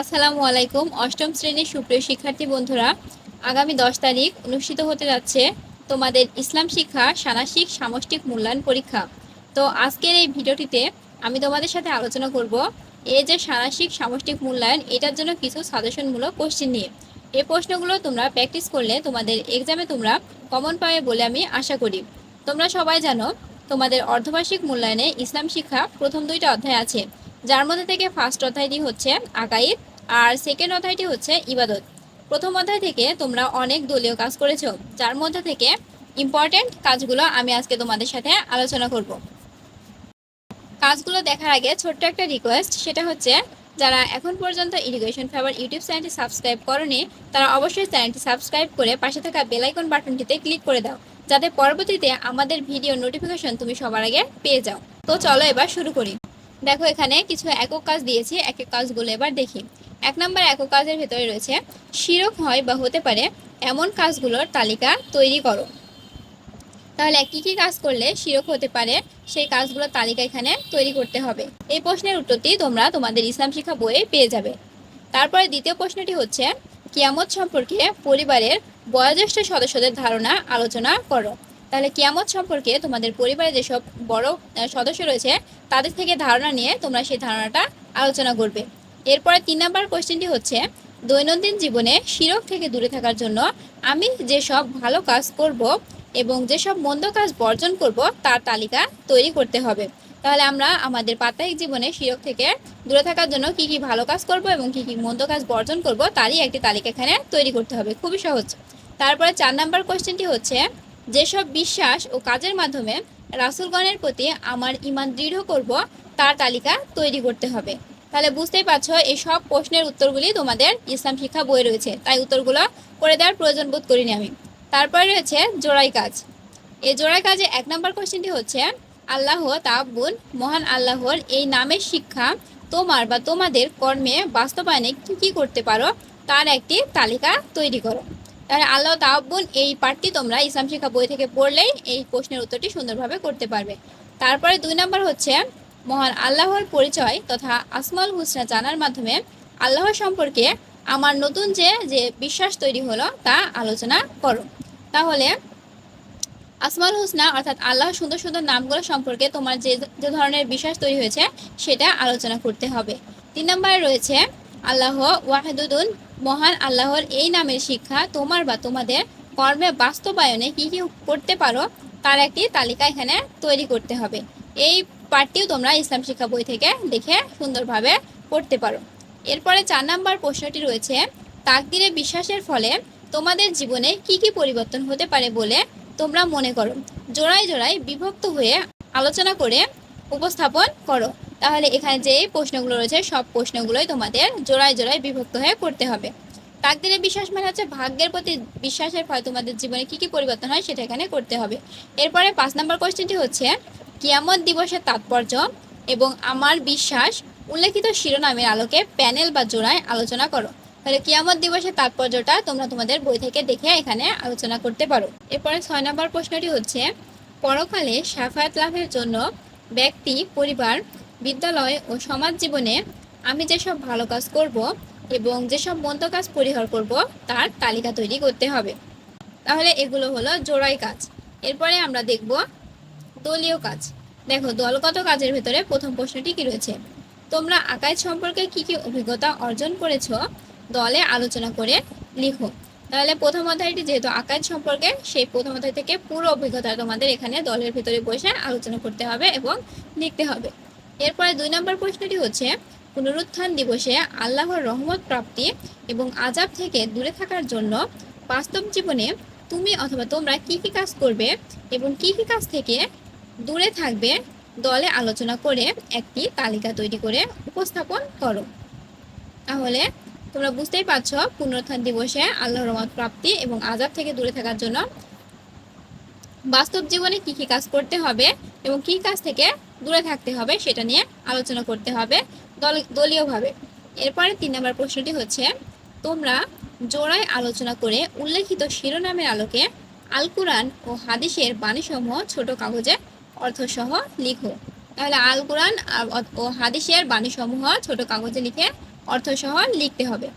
আসসালামু আলাইকুম। অষ্টম শ্রেণির সুপ্রিয় শিক্ষার্থী বন্ধুরা, আগামী দশ তারিখ অনুষ্ঠিত হতে যাচ্ছে তোমাদের ইসলাম শিক্ষা সানাসিক সামষ্টিক মূল্যায়ন পরীক্ষা। তো আজকের এই ভিডিওটিতে আমি তোমাদের সাথে আলোচনা করব এই যে সানাসিক সামষ্টিক মূল্যায়ন, এটার জন্য কিছু সাজেশনমূলক কোশ্চেন নিয়ে। এই প্রশ্নগুলো তোমরা প্র্যাকটিস করলে তোমাদের এক্সামে তোমরা কমন পাবে বলে আমি আশা করি। তোমরা সবাই জানো তোমাদের অর্ধবার্ষিক মূল্যায়নে ইসলাম শিক্ষা প্রথম দুইটা অধ্যায় আছে। যার মধ্যে থেকে ফার্স্ট অধ্যায়টি হচ্ছে আকাইদ আর সেকেন্ড অধ্যায়টি হচ্ছে ইবাদত। প্রথম অধ্যায় থেকে তোমরা অনেক দলীয় কাজ করেছ, যার মধ্যে থেকে ইম্পর্টেন্ট কাজগুলো আমি আজকে তোমাদের সাথে আলোচনা করব। কাজগুলো দেখার আগে ছোট্ট একটা রিকোয়েস্ট সেটা হচ্ছে যারা এখন পর্যন্ত ইরিগেশন ফেভার ইউটিউব চ্যানেলটি সাবস্ক্রাইব করনি, তারা অবশ্যই চ্যানেলটি সাবস্ক্রাইব করে পাশে থাকা বেলাইকন বাটনটিতে ক্লিক করে দাও, যাতে পরবর্তীতে আমাদের ভিডিও নোটিফিকেশন তুমি সবার আগে পেয়ে যাও। তো চলো এবার শুরু করি। দেখো এখানে কিছু একক কাজ দিয়েছি, একক কাজগুলো এবার দেখি। এক নম্বর একক কাজের ভেতরে রয়েছে, শিরক হয় বা হতে পারে এমন কাজগুলোর তালিকা তৈরি করো। তাহলে কি কি কাজ করলে শিরক হতে পারে, সেই কাজগুলোর তালিকা এখানে তৈরি করতে হবে। এই প্রশ্নের উত্তরটি তোমরা তোমাদের ইসলাম শিক্ষা বইয়ে পেয়ে যাবে। তারপরে দ্বিতীয় প্রশ্নটি হচ্ছে, কিয়ামত সম্পর্কে পরিবারের বয়োজ্যেষ্ঠ সদস্যদের ধারণা আলোচনা করো। তাহলে কিয়ামত সম্পর্কে তোমাদের পরিবারে যেসব বড় সদস্য রয়েছে, তাদের থেকে ধারণা নিয়ে তোমরা সেই ধারণাটা আলোচনা করবে। এরপরে তিন নম্বর কোশ্চেনটি হচ্ছে, দৈনন্দিন জীবনে শিরক থেকে দূরে থাকার জন্য আমি যেসব ভালো কাজ করব এবং যেসব মন্দ কাজ বর্জন করব, তার তালিকা তৈরি করতে হবে। তাহলে আমরা আমাদের প্রাত্যহিক জীবনে শিরক থেকে দূরে থাকার জন্য কি কি ভালো কাজ করব এবং কি কি মন্দ কাজ বর্জন করব, তারই একটি তালিকা এখানে তৈরি করতে হবে। খুবই সহজ। তারপরে চার নাম্বার কোশ্চেনটি হচ্ছে যেসব বিশ্বাস ও কাজের মাধ্যমে রাসুলগণের প্রতি আমার ইমান দৃঢ় করব, তার তালিকা তৈরি করতে হবে। তাহলে বুঝতেই পারছ, এই সব প্রশ্নের উত্তরগুলি তোমাদের ইসলাম শিক্ষা বই রয়েছে। তাই উত্তরগুলো করে দেওয়ার প্রয়োজন বোধ করিনি আমি। তারপরে রয়েছে জোড়াই কাজ। এই জোড়াই কাজে এক নম্বর কোশ্চেনটি হচ্ছে, আল্লাহ তাব্বুন মহান আল্লাহর এই নামের শিক্ষা তোমার বা তোমাদের কর্মে বাস্তবায়নে কি কি করতে পারো, তার একটি তালিকা তৈরি করো। তাহলে আল্লাহ তাব্বুন এই পাঠটি তোমরা ইসলাম শিক্ষা বই থেকে পড়লেই এই প্রশ্নের উত্তরটি সুন্দরভাবে করতে পারবে। তারপরে দুই নম্বর হচ্ছে, মহান আল্লাহর পরিচয় তথা আসমাল হুসনা জানার মাধ্যমে আল্লাহ সম্পর্কে আমার নতুন যে যে বিশ্বাস তৈরি হলো তা আলোচনা করো। তাহলে আসমাল হুসনা অর্থাৎ আল্লাহ সুন্দর সুন্দর নামগুলো সম্পর্কে তোমার যে যে ধরনের বিশ্বাস তৈরি হয়েছে সেটা আলোচনা করতে হবে। তিন নম্বরে রয়েছে আল্লাহ ওয়াহেদুদ্দুন মহান আল্লাহর এই নামের শিক্ষা তোমার বা তোমাদের কর্মে বাস্তবায়নে কি কি করতে পারো, তার একটি তালিকা এখানে তৈরি করতে হবে। এই পাঠটিও তোমরা ইসলাম শিক্ষা বই থেকে দেখে সুন্দরভাবে পড়তে পারো। এরপরে চার নাম্বার প্রশ্নটি রয়েছে, তাকদিরে বিশ্বাসের ফলে তোমাদের জীবনে কি কি পরিবর্তন হতে পারে বলে তোমরা মনে করো? জোড়ায় জোড়ায় বিভক্ত হয়ে আলোচনা করে উপস্থাপন করো। তাহলে এখানে যে প্রশ্নগুলো রয়েছে, সব প্রশ্নগুলোই তোমাদের জোড়ায় জোড়ায় বিভক্ত হয়ে করতে হবে। তাকদিরে বিশ্বাস মানে হচ্ছে ভাগ্যের প্রতি বিশ্বাসের ফলে তোমাদের জীবনে কি কি পরিবর্তন হয় সেটা এখানে করতে হবে। এরপরে পাঁচ নম্বর কোশ্চেনটি হচ্ছে, কিয়ামত দিবসের তাৎপর্য এবং আমার বিশ্বাস উল্লেখিত শিরোনামের আলোকে প্যানেল বা জোড়ায় আলোচনা করো। তাহলে কিয়ামত দিবসের তাৎপর্যটা তোমরা তোমাদের বই থেকে দেখে এখানে আলোচনা করতে পারো। এরপরে ছয় নম্বর প্রশ্নটি হচ্ছে, পরকালে সাফায়াত লাভের জন্য ব্যক্তি, পরিবার, বিদ্যালয় ও সমাজ জীবনে আমি যেসব ভালো কাজ করব এবং যেসব মন্দ কাজ পরিহার করব, তার তালিকা তৈরি করতে হবে। তাহলে এগুলো হলো জোড়াই কাজ। এরপরে আমরা দেখব দলীয় কাজ। দেখো, দলগত কাজের ভেতরে প্রথম প্রশ্নটি কি রয়েছে? তোমরা আকাইদ সম্পর্কে কি কি অভিজ্ঞতা অর্জন করেছ? দলে আলোচনা করে লিখো। তাহলে প্রথম অধ্যায়টি যেহেতু আকাইদ সম্পর্কে, সেই প্রথম অধ্যায় থেকে পুরো অভিজ্ঞতা তোমাদের এখানে দলের ভিতরে বসে আলোচনা করতে হবে এবং লিখতে হবে। এরপরে দুই নম্বর প্রশ্নটি হচ্ছে, পুনরুত্থান দিবসে আল্লাহর রহমত প্রাপ্তি এবং আজাব থেকে দূরে থাকার জন্য বাস্তব জীবনে তুমি অথবা তোমরা কি কি কাজ করবে এবং কি কি কাজ থেকে দূরে থাকবে দলে আলোচনা করে একটি তালিকা তৈরি করে উপস্থাপন করো। তাহলে তোমরা বুঝতেই পারছ, পুনরুত্থান দিবসে আল্লাহর রহমত, প্রাপ্তি এবং আজাব থেকে দূরে থাকার জন্য বাস্তব জীবনে কি কি কাজ করতে হবে এবং কি কাজ থেকে দূরে থাকতে হবে সেটা নিয়ে আলোচনা করতে হবে দল, দলীয়ভাবে। এরপরে তিন নম্বর প্রশ্নটি হচ্ছে, তোমরা জোড়ায় আলোচনা করে উল্লেখিত শিরোনামের আলোকে আল কুরআন ও হাদিসের বাণীসমূহ ছোট কাগজে অর্থসহ লিখো। তাহলে আল কোরআন ও হাদিসের বাণীসমূহ ছোট কাগজে লিখে অর্থসহ লিখতে হবে।